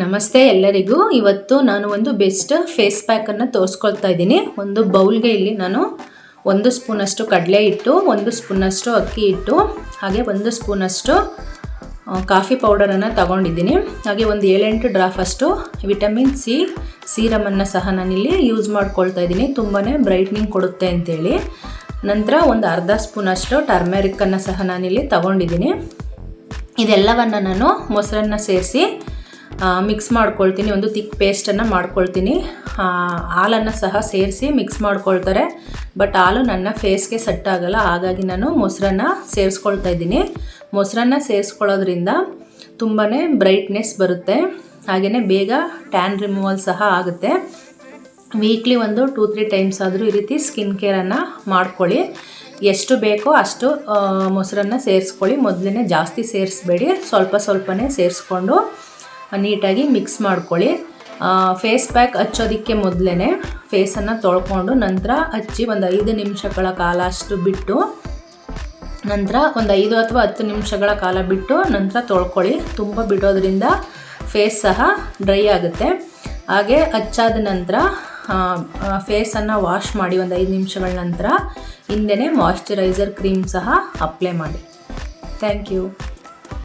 ನಮಸ್ತೆ ಎಲ್ಲರಿಗೂ. ಇವತ್ತು ನಾನು ಒಂದು ಬೆಸ್ಟ್ ಫೇಸ್ ಪ್ಯಾಕನ್ನು ತೋರಿಸ್ಕೊಳ್ತಾ ಇದ್ದೀನಿ. ಒಂದು ಬೌಲ್ಗೆ ಇಲ್ಲಿ ನಾನು ಒಂದು ಸ್ಪೂನಷ್ಟು ಕಡಲೆ ಹಿಟ್ಟು, ಒಂದು ಸ್ಪೂನಷ್ಟು ಅಕ್ಕಿ ಹಿಟ್ಟು, ಹಾಗೆ ಒಂದು ಸ್ಪೂನಷ್ಟು ಕಾಫಿ ಪೌಡರನ್ನು ತಗೊಂಡಿದ್ದೀನಿ. ಹಾಗೆ ಒಂದು ಏಳೆಂಟು ಡ್ರಾಫಷ್ಟು ವಿಟಮಿನ್ ಸಿ ಸೀರಮನ್ನು ಸಹ ನಾನಿಲ್ಲಿ ಯೂಸ್ ಮಾಡ್ಕೊಳ್ತಾ ಇದ್ದೀನಿ. ತುಂಬಾ ಬ್ರೈಟ್ನಿಂಗ್ ಕೊಡುತ್ತೆ ಅಂತೇಳಿ. ನಂತರ ಒಂದು ಅರ್ಧ ಸ್ಪೂನಷ್ಟು ಟರ್ಮೆರಿಕನ್ನು ಸಹ ನಾನಿಲ್ಲಿ ತಗೊಂಡಿದ್ದೀನಿ. ಇದೆಲ್ಲವನ್ನು ನಾನು ಮೊಸರನ್ನು ಸೇರಿಸಿ ಮಿಕ್ಸ್ ಮಾಡ್ಕೊಳ್ತೀನಿ, ಒಂದು ತಿಕ್ ಪೇಸ್ಟನ್ನು ಮಾಡ್ಕೊಳ್ತೀನಿ. ಹಾಲನ್ನು ಸಹ ಸೇರಿಸಿ ಮಿಕ್ಸ್ ಮಾಡ್ಕೊಳ್ತಾರೆ. ಬಟ್ ಹಾಲು ನನ್ನ ಫೇಸ್ಗೆ ಸೆಟ್ ಆಗಲ್ಲ, ಹಾಗಾಗಿ ನಾನು ಮೊಸರನ್ನ ಸೇರಿಸ್ಕೊಳ್ತಾ ಇದ್ದೀನಿ. ಮೊಸರನ್ನ ಸೇರಿಸ್ಕೊಳ್ಳೋದ್ರಿಂದ ತುಂಬಾ ಬ್ರೈಟ್ನೆಸ್ ಬರುತ್ತೆ. ಹಾಗೆಯೇ ಬೇಗ ಟ್ಯಾನ್ ರಿಮೂವಲ್ ಸಹ ಆಗುತ್ತೆ. ವೀಕ್ಲಿ ಒಂದು ಟೂ ತ್ರೀ ಟೈಮ್ಸ್ ಆದರೂ ಈ ರೀತಿ ಸ್ಕಿನ್ ಕೇರನ್ನು ಮಾಡ್ಕೊಳ್ಳಿ. ಎಷ್ಟು ಬೇಕೋ ಅಷ್ಟು ಮೊಸರನ್ನ ಸೇರಿಸ್ಕೊಳ್ಳಿ. ಮೊದಲೇ ಜಾಸ್ತಿ ಸೇರಿಸ್ಬೇಡಿ. ಸ್ವಲ್ಪ ಸ್ವಲ್ಪನೇ ಸೇರಿಸ್ಕೊಂಡು ನೀಟಾಗಿ ಮಿಕ್ಸ್ ಮಾಡ್ಕೊಳ್ಳಿ. ಫೇಸ್ ಪ್ಯಾಕ್ ಹಚ್ಚೋದಕ್ಕೆ ಮೊದಲೇ ಫೇಸನ್ನು ತೊಳ್ಕೊಂಡು ನಂತರ ಹಚ್ಚಿ ಒಂದು ಐದು ನಿಮಿಷಗಳ ಕಾಲ ಅಷ್ಟು ಬಿಟ್ಟು ನಂತರ ಒಂದು ಐದು ಅಥವಾ ಹತ್ತು ನಿಮಿಷಗಳ ಕಾಲ ಬಿಟ್ಟು ನಂತರ ತೊಳ್ಕೊಳ್ಳಿ. ತುಂಬ ಬಿಡೋದ್ರಿಂದ ಫೇಸ್ ಸಹ ಡ್ರೈ ಆಗುತ್ತೆ. ಹಾಗೆ ಹಚ್ಚಾದ ನಂತರ ಫೇಸನ್ನು ವಾಶ್ ಮಾಡಿ ಒಂದು ಐದು ನಿಮಿಷಗಳ ನಂತರ ಹಿಂದೆನೇ ಮಾಯ್ಶ್ಚರೈಸರ್ ಕ್ರೀಮ್ ಸಹ ಅಪ್ಲೈ ಮಾಡಿ. Thank you